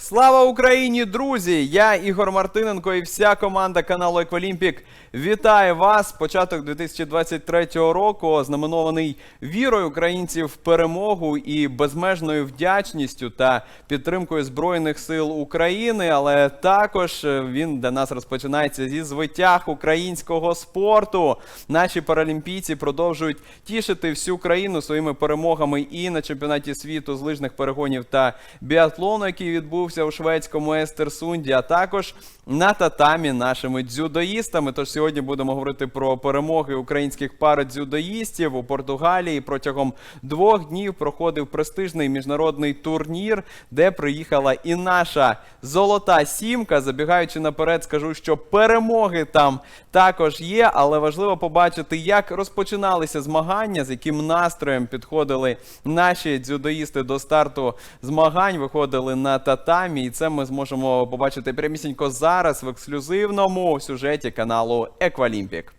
Слава Україні, друзі! Я Ігор Мартиненко і вся команда каналу Еквалімпік вітає вас. Початок 2023 року ознаменований вірою українців в перемогу і безмежною вдячністю та підтримкою Збройних сил України. Але також він для нас розпочинається зі звитяг українського спорту. Наші паралімпійці продовжують тішити всю країну своїми перемогами і на чемпіонаті світу з лижних перегонів та біатлону, який відбувся у шведському Естерсунді, а також на татамі нашими дзюдоїстами. Тож сьогодні будемо говорити про перемоги українських пар дзюдоїстів у Португалії. Протягом двох днів проходив престижний міжнародний турнір, де приїхала і наша золота сімка. Забігаючи наперед, скажу, що перемоги там також є, але важливо побачити, як розпочиналися змагання, з яким настроєм підходили наші дзюдоїсти до старту змагань, виходили на татамі, і це ми зможемо побачити прямісінько зараз в ексклюзивному сюжеті каналу Еквалімпік.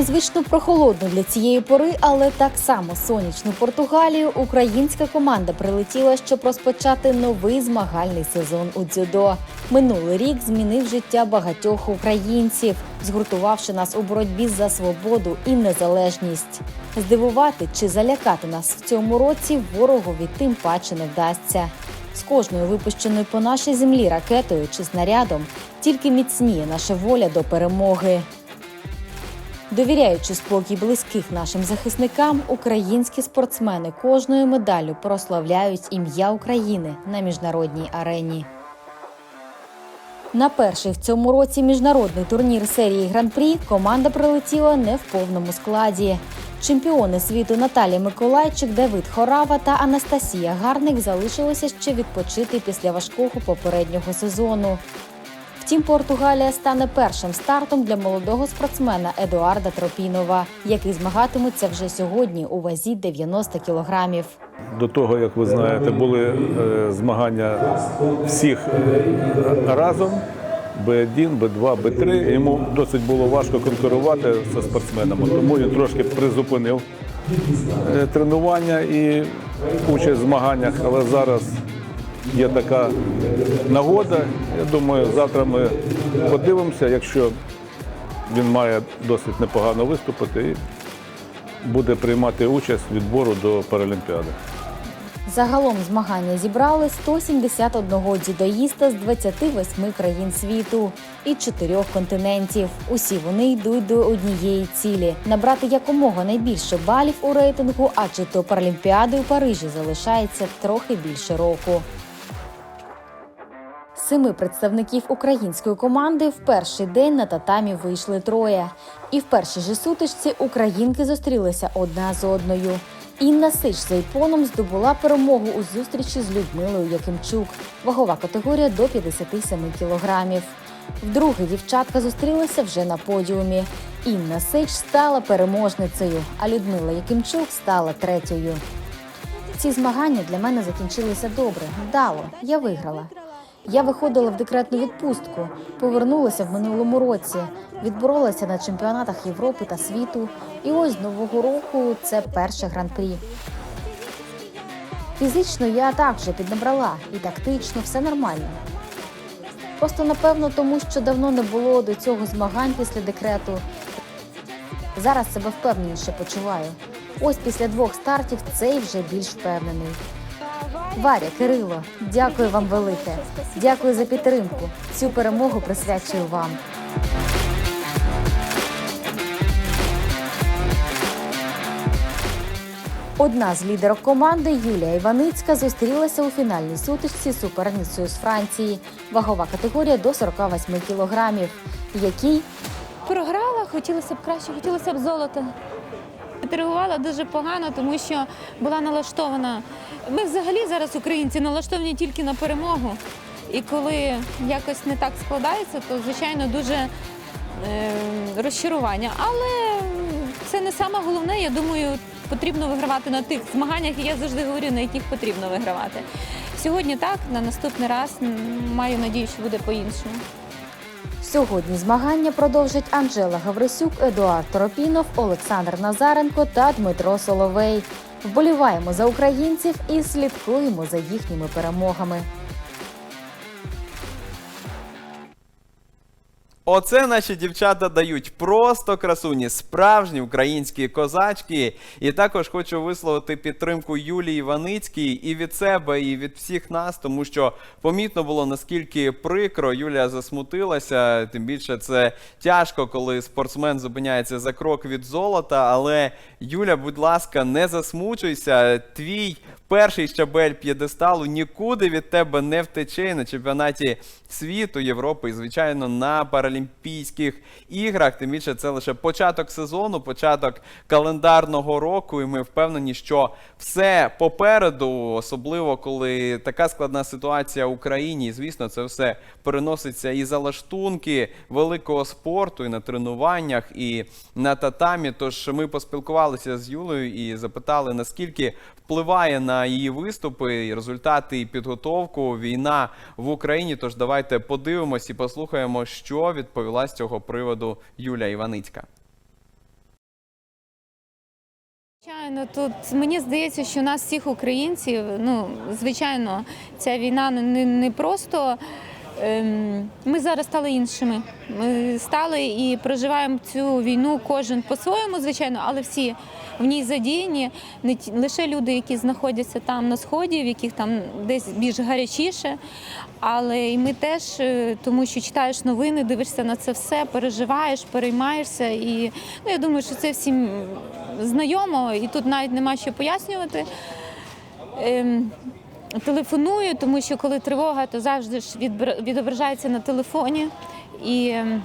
Незвично прохолодну для цієї пори, але так само сонячну Португалію українська команда прилетіла, щоб розпочати новий змагальний сезон у дзюдо. Минулий рік змінив життя багатьох українців, згуртувавши нас у боротьбі за свободу і незалежність. Здивувати чи залякати нас в цьому році ворогові тим паче не вдасться. З кожною випущеною по нашій землі ракетою чи снарядом тільки міцніє наша воля до перемоги. Довіряючи спокій близьких нашим захисникам, українські спортсмени кожною медаллю прославляють ім'я України на міжнародній арені. На перший в цьому році міжнародний турнір серії Гран-прі команда прилетіла не в повному складі. Чемпіони світу Наталія Миколайчик, Давид Хорава та Анастасія Гарник залишилися ще відпочити після важкого попереднього сезону. Втім, Португалія стане першим стартом для молодого спортсмена Едуарда Тропінова, який змагатиметься вже сьогодні у вазі 90 кілограмів. До того, як ви знаєте, були е, змагання всіх е, разом. Б1, Б2, Б3. Йому досить було важко конкурувати зі спортсменами, тому він трошки призупинив е, тренування і участь в змаганнях. Але зараз є така нагода. Я думаю, завтра ми подивимося, якщо він має досить непогано виступити і буде приймати участь відбору до Паралімпіади. Загалом змагання зібрали 171 дзюдоїста з 28 країн світу і 4 континентів. Усі вони йдуть до однієї цілі набрати якомога найбільше балів у рейтингу, адже до Паралімпіади у Парижі залишається трохи більше року. Семи представників української команди в перший день на татамі вийшли троє. І в першій же сутичці українки зустрілися одна з одною. Інна Сич за іпоном здобула перемогу у зустрічі з Людмилою Якимчук. Вагова категорія до 57 кілограмів. Вдруге дівчатка зустрілися вже на подіумі. Інна Сич стала переможницею, а Людмила Якимчук стала третьою. Ці змагання для мене закінчилися добре, вдало. Я виграла. Я виходила в декретну відпустку, повернулася в минулому році, відборолася на чемпіонатах Європи та світу. І ось нового року це перше гран-прі. Фізично я також піднабрала і тактично все нормально. Просто напевно тому, що давно не було до цього змагань після декрету. Зараз себе впевненіше почуваю. Ось після двох стартів цей вже більш впевнений. Варя, Кирило, дякую вам велике. Дякую за підтримку. Цю перемогу присвячую вам. Одна з лідерок команди Юлія Іваницька зустрілася у фінальній сутичці з суперницею з Франції. Вагова категорія до 48 кілограмів, якій Програла, хотілося б краще, хотілося б золота. Реагувала дуже погано, тому що була налаштована. Ми взагалі зараз, українці, налаштовані тільки на перемогу. І коли якось не так складається, то звичайно дуже е, розчарування. Але це не саме головне. Я думаю, потрібно вигравати на тих змаганнях, і я завжди говорю, на яких потрібно вигравати. Сьогодні так, на наступний раз маю надію, що буде по-іншому. Сьогодні змагання продовжать Анжела Гаврисюк, Едуард Торопінов, Олександр Назаренко та Дмитро Соловей. Вболіваємо за українців і слідкуємо за їхніми перемогами. Оце наші дівчата дають просто красуні, справжні українські козачки. І також хочу висловити підтримку Юлії Іваницькій і від себе, і від всіх нас, тому що помітно було наскільки прикро. Юлія засмутилася. Тим більше це тяжко, коли спортсмен зупиняється за крок від золота. Але Юля, будь ласка, не засмучуйся. Твій перший щабель п'єдесталу нікуди від тебе не втече на чемпіонаті світу, Європи і, звичайно, на Паралімпійських іграх. Тим більше це лише початок сезону, початок календарного року. І ми впевнені, що все попереду, особливо коли така складна ситуація в Україні. І, звісно, це все переноситься і за лаштунки великого спорту, і на тренуваннях, і на татамі. Тож ми поспілкувалися з Юлею і запитали, наскільки впливає на її виступи, результати і підготовку війна в Україні. Тож давайте подивимось і послухаємо, що відповіла з цього приводу Юля Іваницька. Звичайно, тут мені здається, що нас всіх українців, ну звичайно, ця війна не- не, не просто. ем, Ми зараз стали іншими. Ми стали і проживаємо цю війну кожен по-своєму, звичайно, але всі в ній задіяні. Не лише люди, які знаходяться там на сході, в яких там десь більш гарячіше. Але і ми теж, е, тому що читаєш новини, дивишся на це все, переживаєш, переймаєшся. І ну, я думаю, що це всім знайомо, і тут навіть нема що пояснювати. Ем, телефоную, тому що коли тривога, то завжди ж відображається на телефоні. І ем,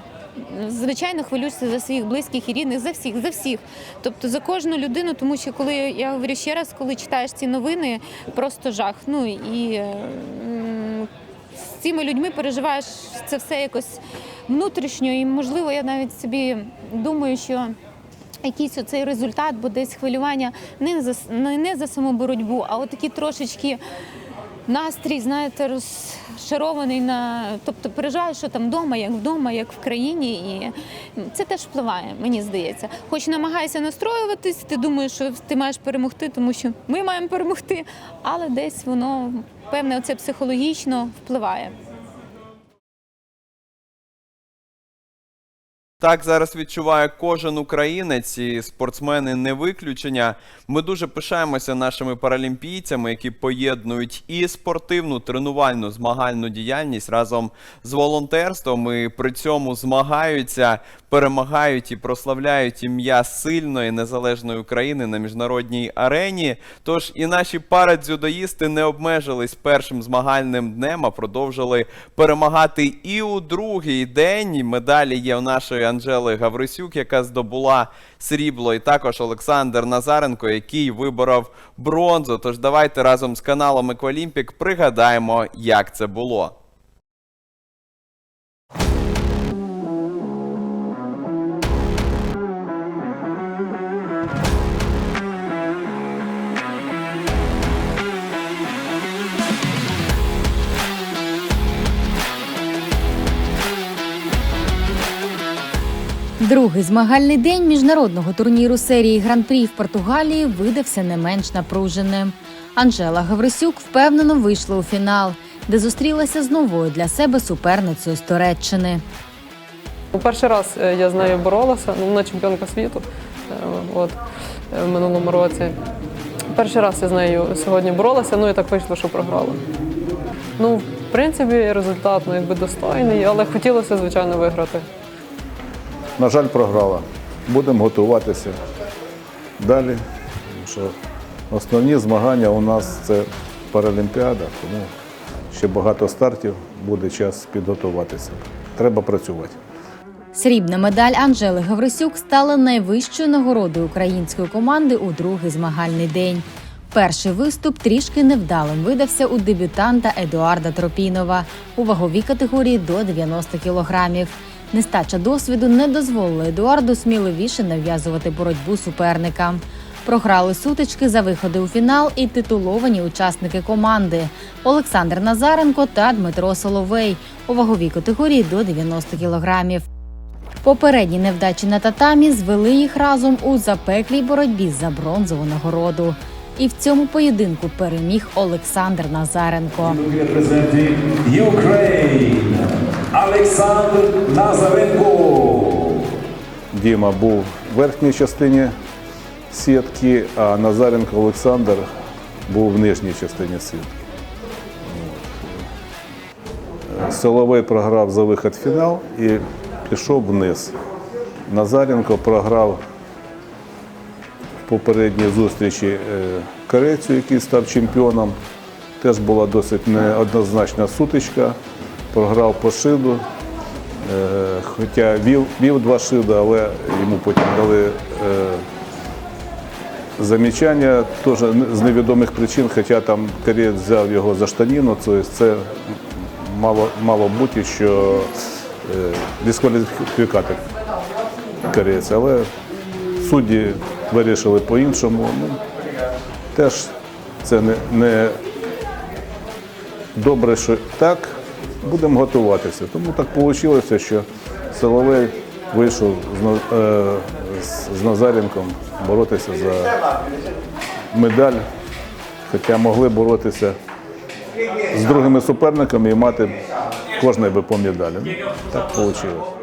звичайно хвилюєшся за своїх близьких і рідних, за всіх, за всіх. Тобто за кожну людину, тому що коли я говорю ще раз, коли читаєш ці новини, просто жах. Ну і ем, з цими людьми переживаєш це все якось внутрішньо, і можливо, я навіть собі думаю, що якийсь оцей результат, бо десь хвилювання не за не, за саму боротьбу, а от такі трошечки настрій, знаєте, розшарований на. Тобто переживаєш, що там вдома, як вдома, як в країні, і це теж впливає, мені здається. Хоч намагайся настроюватись, ти думаєш, що ти маєш перемогти, тому що ми маємо перемогти, але десь воно певне, оце психологічно впливає. Так зараз відчуває кожен українець, і спортсмени не виключення. Ми дуже пишаємося нашими паралімпійцями, які поєднують і спортивну, тренувальну, змагальну діяльність разом з волонтерством. І при цьому змагаються, перемагають і прославляють ім'я сильної незалежної України на міжнародній арені. Тож і наші парадзюдоїсти не обмежились першим змагальним днем, а продовжили перемагати і у другий день. Медалі є у нашої Анжели Гаврисюк, яка здобула срібло, і також Олександр Назаренко, який виборов бронзу. Тож давайте разом з каналом Еквалімпік пригадаємо, як це було. Другий змагальний день міжнародного турніру серії Гран-прі в Португалії видався не менш напруженим. Анжела Гаврисюк впевнено вийшла у фінал, де зустрілася з новою для себе суперницею з Туреччини. Ну, Перший раз е, я з нею боролася, ну, вона чемпіонка світу е, от, е, в минулому році. Перший раз я з нею сьогодні боролася, ну і так вийшло, що програла. Ну, в принципі, результат ну, якби достойний, але хотілося, звичайно, виграти. На жаль, програла. Будемо готуватися далі. Що основні змагання у нас це Паралімпіада, тому ще багато стартів, буде час підготуватися. Треба працювати. Срібна медаль Анжели Гаврисюк стала найвищою нагородою української команди у другий змагальний день. Перший виступ трішки невдалим видався у дебютанта Едуарда Тропінова у ваговій категорії до 90 кілограмів. Нестача досвіду не дозволила Едуарду сміливіше нав'язувати боротьбу суперникам. Програли сутички за виходи у фінал і титуловані учасники команди Олександр Назаренко та Дмитро Соловей у ваговій категорії до 90 кілограмів. Попередні невдачі на татамі звели їх разом у запеклій боротьбі за бронзову нагороду. І в цьому поєдинку переміг Олександр Назаренко. Олександр Назаренко. Діма був в верхній частині сітки, а Назаренко Олександр був в нижній частині сітки. Соловей програв за вихід в фінал і пішов вниз. Назаренко програв в попередній зустрічі е, корейцю, який став чемпіоном. Теж була досить неоднозначна сутичка. Програв по шиду. Е, Хоча вів, вів два шида, але йому потім дали е, замічання теж з невідомих причин, хоча там кореєць взяв його за штаніну, тобто це мало, мало бути, що е, дискваліфікати кореєць. Але судді вирішили по-іншому. Ну, теж це не, не добре, що так, будемо готуватися. Тому так вийшло, що Соловей вийшов е, з- Назаренком боротися за медаль, хоча могли боротися з другими суперниками і мати кожний би по медалі. Так вийшло.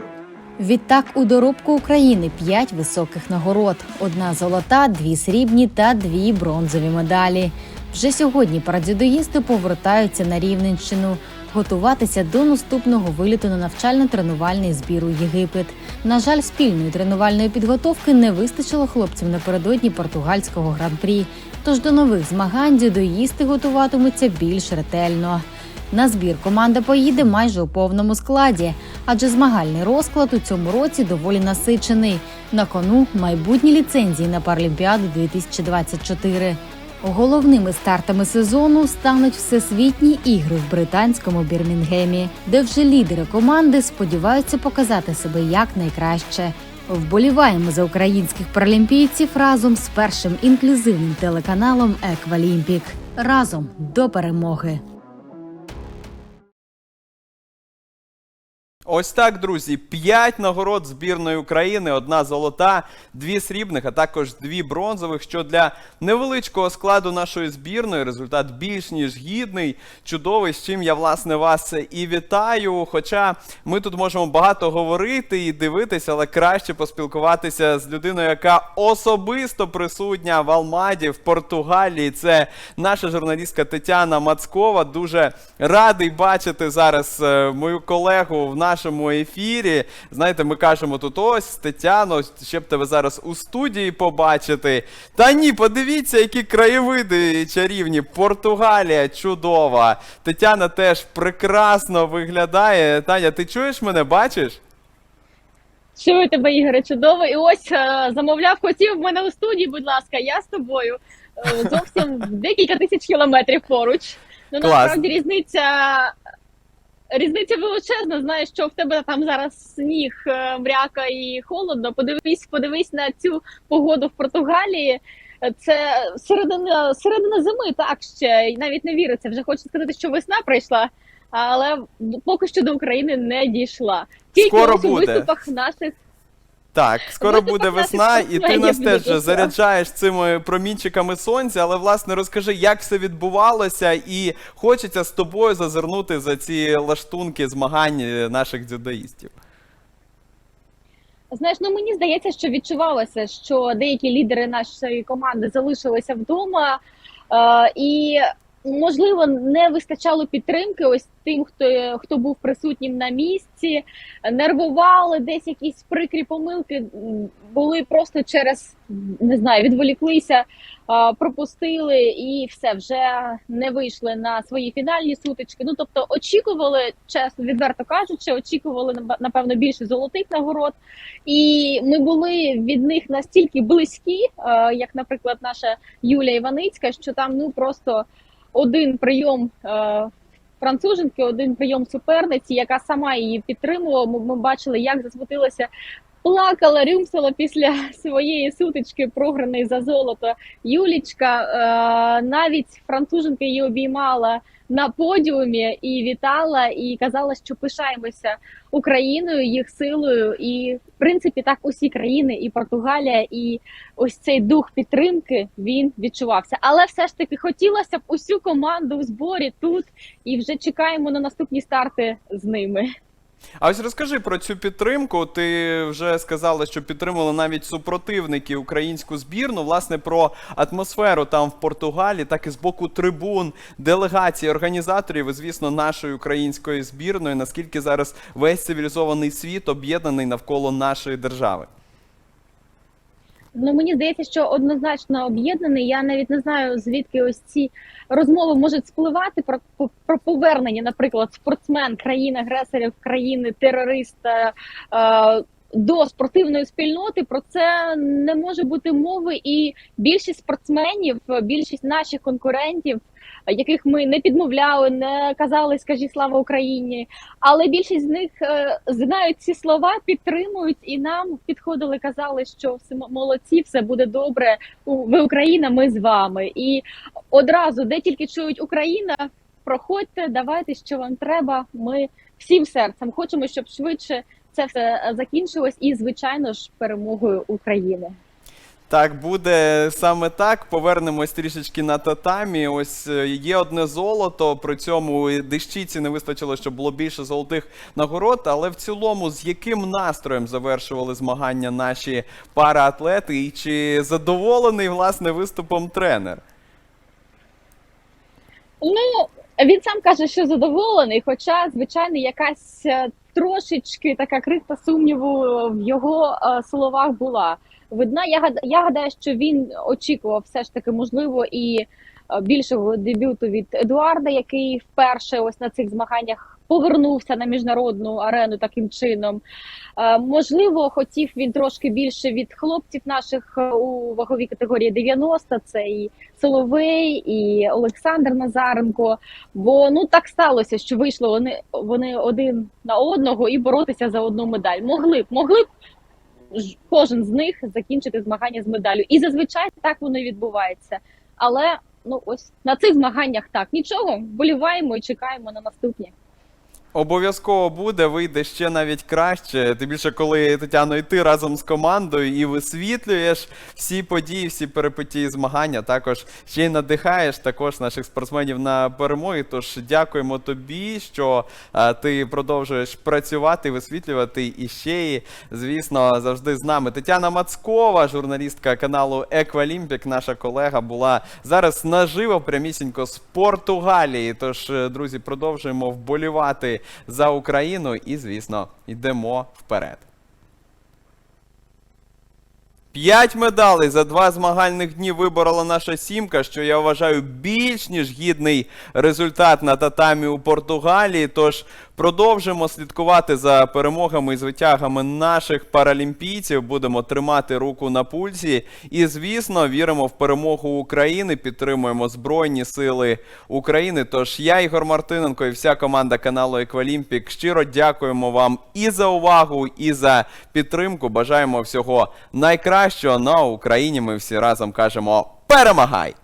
Відтак у доробку України п'ять високих нагород: одна золота, дві срібні та дві бронзові медалі. Вже сьогодні парадзюдоїсти повертаються на Рівненщину. Готуватися до наступного виліту на навчально-тренувальний збір у Єгипет. На жаль, спільної тренувальної підготовки не вистачило хлопцям напередодні португальського гран-прі. Тож до нових змагань дзюдоїсти готуватимуться більш ретельно. На збір команда поїде майже у повному складі, адже змагальний розклад у цьому році доволі насичений. На кону майбутні ліцензії на Паралімпіаду 2024. Головними стартами сезону стануть всесвітні ігри в британському Бірмінгемі, де вже лідери команди сподіваються показати себе як найкраще. Вболіваємо за українських паралімпійців разом з першим інклюзивним телеканалом Еквалімпік. Разом до перемоги. Ось так, друзі, п'ять нагород збірної України, одна золота, дві срібних, а також дві бронзових. Що для невеличкого складу нашої збірної результат більш ніж гідний, чудовий. З чим я власне вас і вітаю. Хоча ми тут можемо багато говорити і дивитися, але краще поспілкуватися з людиною, яка особисто присутня в Алмаді в Португалії. Це наша журналістка Тетяна Мацкова. Дуже радий бачити зараз е, мою колегу в нашому ефірі. Знаєте, ми кажемо тут ось Тетяно, ще б тебе зараз у студії побачити. Та ні, подивіться, які краєвиди чарівні. Португалія чудова. Тетяна теж прекрасно виглядає. Таня, ти чуєш мене? Бачиш? Чую тебе, Ігоре, чудово. І ось е, замовляв, хотів в мене у студії, будь ласка, я з тобою е, зовсім декілька тисяч кілометрів поруч. Ну Клас. насправді різниця. Різниця величезна, знаєш, що в тебе там зараз сніг, е, мряка і холодно. Подивись, подивись на цю погоду в Португалії. Це середина, середина зими, так ще і навіть не віриться. Вже хочу сказати, що весна прийшла, але поки що до України не дійшла. Тільки Скоро у буде. виступах наших Так, скоро Виступах буде весна, і ти нас теж весна. заряджаєш цими промінчиками сонця. Але власне розкажи, як все відбувалося, і хочеться з тобою зазирнути за ці лаштунки змагань е, наших дзюдоїстів. Знаєш, ну мені здається, що відчувалося, що деякі лідери нашої команди залишилися вдома, е, і можливо не вистачало підтримки ось тим, хто хто був присутнім на місці, нервували, десь якісь прикрі помилки були просто через не знаю, відволіклися, пропустили і все вже не вийшли на свої фінальні сутички. Ну тобто очікували, чесно, відверто кажучи, очікували напевно більше золотих нагород. І ми були від них настільки близькі, як, наприклад, наша Юлія Іваницька, що там ну просто один прийом е, француженки, один прийом суперниці, яка сама її підтримувала. Ми, ми бачили, як засмутилася плакала, рюмсала після своєї сутички, програної за золото. Юлічка е, навіть француженка її обіймала на подіумі і вітала, і казала, що пишаємося Україною, їх силою. І в принципі так усі країни, і Португалія, і ось цей дух підтримки він відчувався. Але все ж таки хотілося б усю команду в зборі тут і вже чекаємо на наступні старти з ними. А ось розкажи про цю підтримку. Ти вже сказала, що підтримували навіть супротивники українську збірну. Власне, про атмосферу там в Португалії, так і з боку трибун, делегацій, організаторів, і, звісно, нашої української збірної. Наскільки зараз весь цивілізований світ об'єднаний навколо нашої держави? Ну мені здається, що однозначно об'єднаний. Я навіть не знаю звідки ось ці розмови можуть спливати про, про повернення, наприклад, спортсмен країн-агресорів, країни терориста. Е, до спортивної спільноти про це не може бути мови, і більшість спортсменів, більшість наших конкурентів, яких ми не підмовляли, не казали скажіть слава Україні, але більшість з них е, знають ці слова, підтримують і нам підходили, казали, що все молодці, все буде добре. Ви Україна, ми з вами. І одразу, де тільки чують Україна, проходьте, давайте, що вам треба. Ми всім серцем хочемо, щоб швидше це все е, закінчилось, і звичайно ж перемогою України. Так, буде саме так. Повернемось трішечки на татамі. Ось е, є одне золото. При цьому дещиці не вистачило, щоб було більше золотих нагород. Але в цілому, з яким настроєм завершували змагання наші параатлети, і чи задоволений власне виступом тренер? Ну він сам каже, що задоволений, хоча, звичайно, якась е, трошечки така крихта сумніву в його е, словах була. Видна, я гад- я гадаю, що він очікував все ж таки можливо і е, більшого дебюту від Едуарда, який вперше ось на цих змаганнях повернувся на міжнародну арену таким чином. Е, Можливо, хотів він трошки більше від хлопців наших е, у ваговій категорії 90, це і Соловей, і Олександр Назаренко. Бо ну так сталося, що вийшло вони, вони один на одного і боротися за одну медаль. Могли б, могли б кожен з них закінчити змагання з медаллю. І зазвичай так воно і відбувається. Але ну ось на цих змаганнях так нічого, вболіваємо і чекаємо на наступні. Обов'язково буде, вийде ще навіть краще. Тим більше, коли Тетяно, і ти разом з командою і висвітлюєш всі події, всі перипетії змагання. Також ще й надихаєш також наших спортсменів на перемоги. Тож дякуємо тобі, що е, ти продовжуєш працювати, висвітлювати і ще й, звісно, завжди з нами. Тетяна Мацкова, журналістка каналу Еквалімпік, наша колега, була зараз наживо прямісінько з Португалії. Тож, е, друзі, продовжуємо вболівати за Україну і, звісно, йдемо вперед. П'ять медалей за два змагальних дні виборола наша сімка, що я вважаю більш ніж гідний результат на татамі у Португалії. Тож продовжимо слідкувати за перемогами і звитягами наших паралімпійців. Будемо тримати руку на пульсі. І, звісно, віримо в перемогу України. Підтримуємо Збройні Сили України. Тож я, Ігор Мартиненко, і вся команда каналу Еквалімпік щиро дякуємо вам і за увагу, і за підтримку. Бажаємо всього найкращого. На Україні ми всі разом кажемо перемагай!